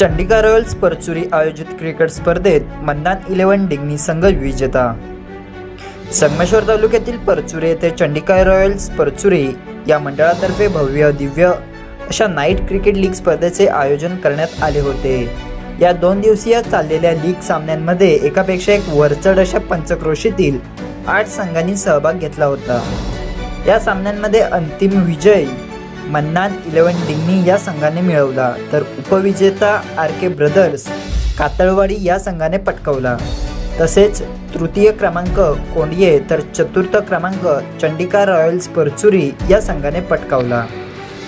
Chandika Royals परचुरी आयोजित cricket स्पर्धेत mannan eleven डिग्नी संघ विजेता. संगमेश्वर तालुक्यातील परचुरी येथे चंडिका रॉयल्स परचुरी या मंडळातर्फे भव्य दिव्य अशा नाईट क्रिकेट लीग स्पर्धेचे आयोजन करण्यात आले होते. या दोन दिवसीय चाललेल्या लीग सामन्यांमध्ये एकापेक्षा एक वरचढ अशा पंचक्रोशीतील आठ संघांनी सहभाग घेतला होता. या सामन्यांमध्ये अंतिम विजय मन्नान इलेव्हन डिंगनी या संघाने मिळवला तर उपविजेता आर के ब्रदर्स कातळवाडी या संघाने पटकवला. तसेच तृतीय क्रमांक कोंडिये तर चतुर्थ क्रमांक चंडिका रॉयल्स परचुरी या संघाने पटकावला.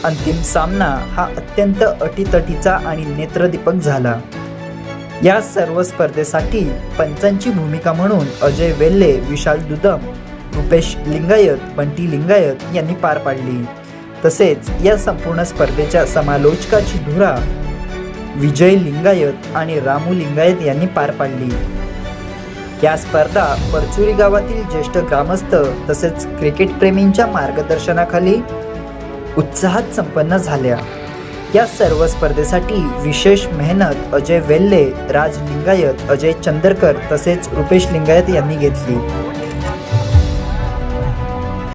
अंतिम सामना हा अत्यंत अटीतटीचा आणि नेत्रदीपक झाला. या सर्व स्पर्धेसाठी पंचांची भूमिका म्हणून अजय वेल्ले विशाल दुदम रुपेश लिंगायत बंटी लिंगायत यांनी पार पाडली. तसेच या संपूर्ण स्पर्धेच्या समालोचकाची धुरा विजय लिंगायत आणि रामू लिंगायत यांनी पार पाडली. या स्पर्धा परचुरी गावातील ज्येष्ठ ग्रामस्थ तसेच क्रिकेट प्रेमींच्या मार्गदर्शनाखाली उत्साहात संपन्न झाल्या. या सर्व स्पर्धेसाठी विशेष मेहनत अजय वेल्ले राज लिंगायत अजय चंदरकर तसेच रुपेश लिंगायत यांनी घेतली.